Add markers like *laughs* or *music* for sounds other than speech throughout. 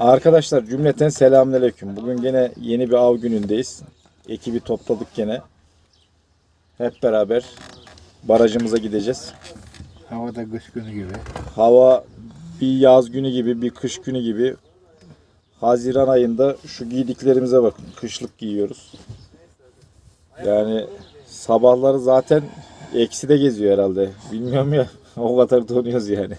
Arkadaşlar cümleten selamünaleyküm. Bugün gene yeni bir av günündeyiz. Ekibi topladık gene. Hep beraber barajımıza gideceğiz. Havada kış günü gibi. Hava bir yaz günü gibi, bir kış günü gibi. Haziran ayında şu giydiklerimize bakın. Kışlık giyiyoruz. Yani sabahları zaten eksi de geziyor herhalde. Bilmiyorum ya. *laughs* O kadar donuyoruz yani.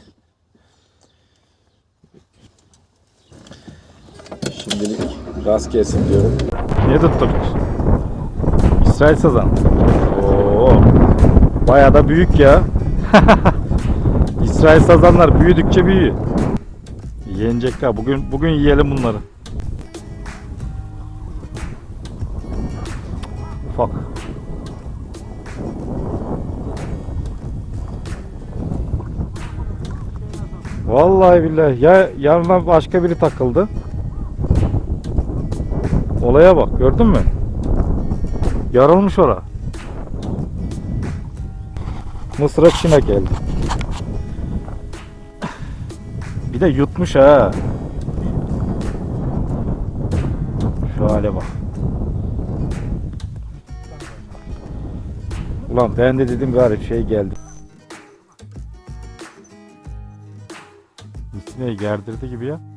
Rast gelsin diyorum. Ne tuttuk? İsrail sazan. Oo. Bayağı da büyük ya. *laughs* İsrail sazanlar büyüdükçe büyüyor. Yenecekler. Bugün bugün yiyelim bunları. Ufak. Vallahi billahi ya yanına başka biri takıldı. Olaya bak gördün mü? Yarılmış ora. Mısır'a Çin'e geldi. Bir de yutmuş ha. Şu hale bak. Ulan ben de dedim gari şey geldi. Misineyi gerdirdi gibi ya.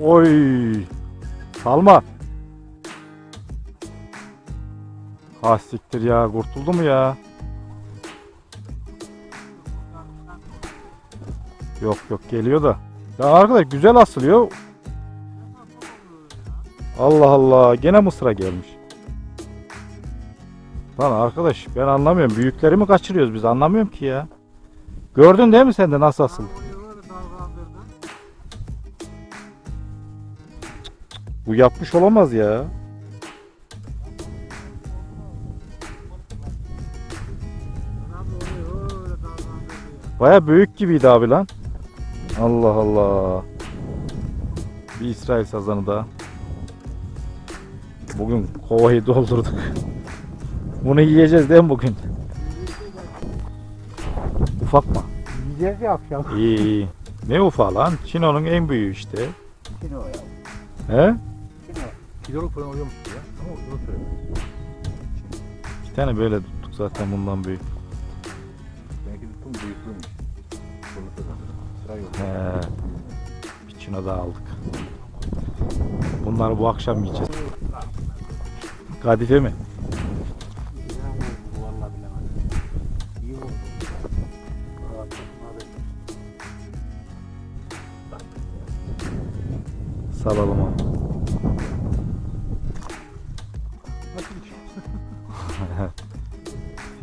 Oy. Salma. Ha siktir ya kurtuldu mu ya? Yok yok geliyor da. Ya arkadaş güzel asılıyor. Allah Allah gene mısıra gelmiş. Lan arkadaş ben anlamıyorum. Büyükleri mi kaçırıyoruz biz anlamıyorum ki ya. Gördün değil mi sen de nasıl asıldı? Bu yapmış olamaz ya. Baya büyük gibiydi abi lan. Allah Allah. Bir İsrail sazanı daha. Bugün kovayı doldurduk. *laughs* Bunu yiyeceğiz değil mi bugün? Ufak mı? Yiyeceğiz ya akşam. İyi iyi. Ne ufa lan? Çino'nun en büyüğü işte. Kino ya. He? Kiloluk falan oluyormuş ya. Ama onu söylemiyor. İki tane böyle tuttuk zaten bundan büyük. Belki. Konuşuyor. Sıra yok. He. Bir Çino daha aldık. Bunları bu akşam yiyeceğiz. Kadife mi? Salalım onu.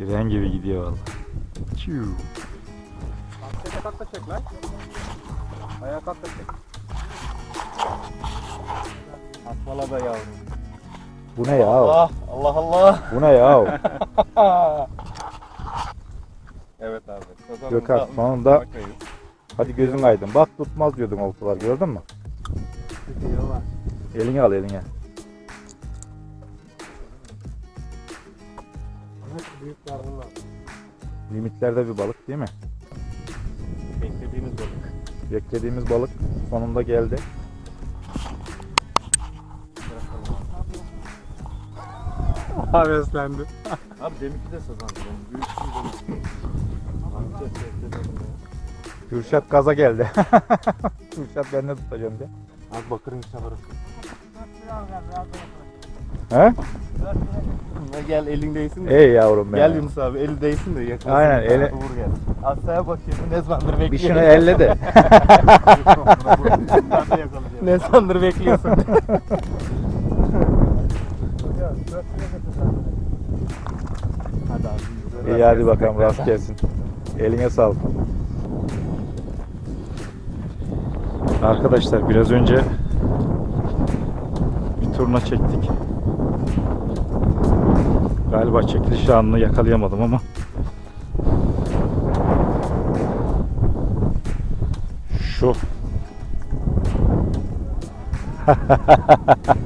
Tren gibi gidiyor valla. Çiu. Ayağa kalk da çek lan. Ayağa kalk da çek. Asmala da yavrum. Bu ne ya? Allah Allah Allah. Bu ne ya? *laughs* evet abi. Kazanımızı Gökhan, sonunda-. Hadi gözün aydın. Bak tutmaz diyordun oltalar gördün mü? Eline al eline. Büyük yavrular. Limitlerde bir balık değil mi? Beklediğimiz balık. Beklediğimiz balık sonunda geldi. Heveslendi. Abi deminki de sazandı. Yani büyük bir balık. Amca bekledim ya. Kürşat gaza geldi. *laughs* Kürşat ben de tutacağım diye. Abi bakırın içine bırak. He? Gel elin değsin de. Ey yavrum be. Gel Yunus abi eli değsin de yakalasın. Aynen, eli- Vur gel. Asya'ya bakayım ne zamandır bekliyorsun. Bir şunu elle de. *laughs* ne zamandır bekliyorsun. *laughs* hadi abi. İyi hadi bakalım rast gelsin. Eline sağlık. Arkadaşlar biraz önce bir turna çektik. Galiba çekiliş anını yakalayamadım ama şu *laughs*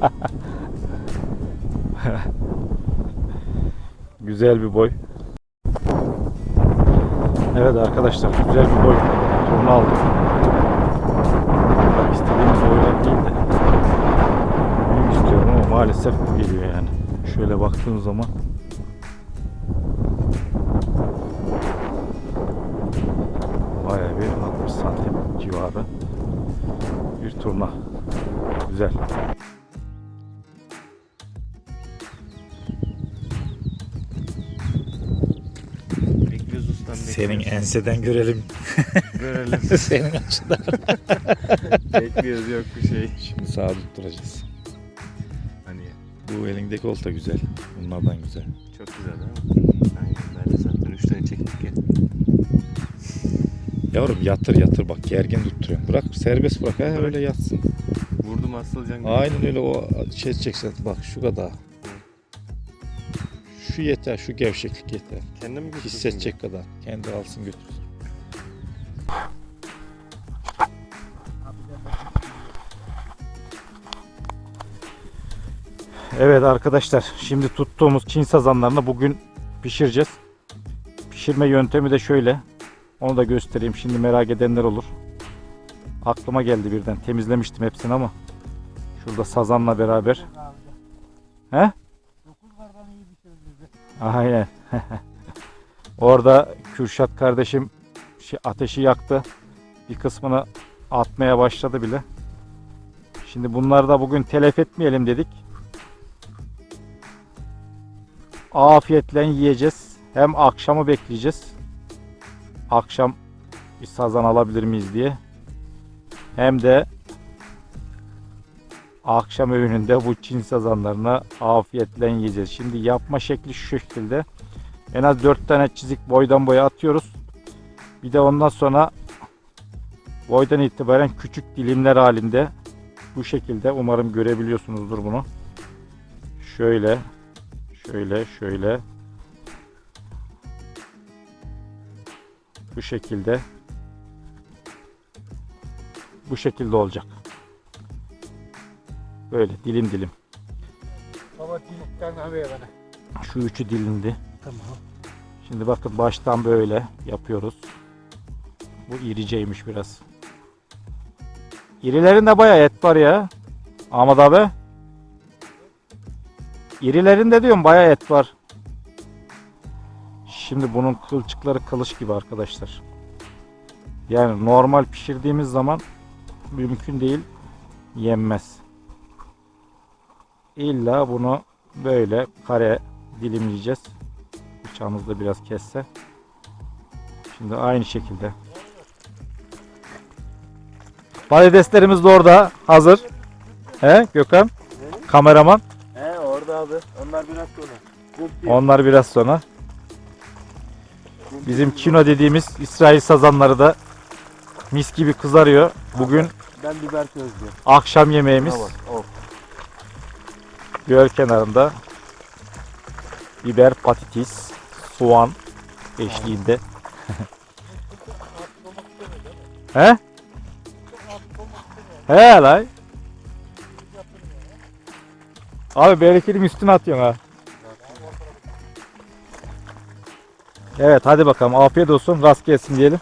Güzel bir boy. Evet arkadaşlar güzel bir boy turna aldık. Tabii istediğimiz değil de büyük istiyorum ama maalesef bu geliyor yani. Şöyle baktığım zaman civarı bir turna. Güzel. Bekliyoruz ustam Senin bekliyoruz. enseden görelim. Görelim. *laughs* Senin açıdan. bekliyoruz yok bir şey. Şimdi sağa tutturacağız. Hani Bu elindeki olta güzel. Bunlardan güzel. çok güzel değil mi? Aynen ben de zaten 3 tane çektik ya. Yavrum yatır yatır bak gergin tutturuyorum. Bırak serbest bırak ha Bırak. öyle yatsın. Vurdum asılacak. Aynen öyle o şey çeksen bak şu kadar. Şu yeter şu gevşeklik yeter. Kendim mi götürsün Hissedecek kadar. Kendi alsın götürsün. Evet arkadaşlar şimdi tuttuğumuz Çin sazanlarını bugün pişireceğiz. Pişirme yöntemi de şöyle. Onu da göstereyim şimdi merak edenler olur. Aklıma geldi birden temizlemiştim hepsini ama. Şurada sazanla beraber. He? Aynen. *laughs* Orada Kürşat kardeşim şey, ateşi yaktı. Bir kısmını atmaya başladı bile. Şimdi bunları da bugün telef etmeyelim dedik. Afiyetle yiyeceğiz. Hem akşamı bekleyeceğiz. Akşam bir sazan alabilir miyiz diye. Hem de akşam öğününde bu Çin sazanlarını afiyetle yiyeceğiz. Şimdi yapma şekli şu şekilde. En az 4 tane çizik boydan boya atıyoruz. Bir de ondan sonra boydan itibaren küçük dilimler halinde bu şekilde umarım görebiliyorsunuzdur bunu. Şöyle şöyle şöyle bu şekilde bu şekilde olacak. Böyle dilim dilim. Baba dilikten ver bana. Şu üçü dilindi. Tamam. Şimdi bakın baştan böyle yapıyoruz. Bu iriceymiş biraz. İrilerinde bayağı et var ya. Ahmet abi. İrilerinde diyorum bayağı et var. Şimdi bunun kılçıkları kılıç gibi arkadaşlar. Yani normal pişirdiğimiz zaman mümkün değil yenmez. İlla bunu böyle kare dilimleyeceğiz. Bıçağımız da biraz kesse. Şimdi aynı şekilde. Patateslerimiz de orada hazır. He Gökhan? Kameraman. He orada abi. Onlar biraz sonra. Onlar biraz sonra. Bizim kino dediğimiz İsrail sazanları da mis gibi kızarıyor. Bugün Ben biber közlüyorum. akşam yemeğimiz. Of. Göl kenarında biber, patates, soğan eşliğinde. *laughs* He? He lan. Abi bereketli üstüne atıyorsun ha. Evet hadi bakalım afiyet olsun rast gelsin diyelim.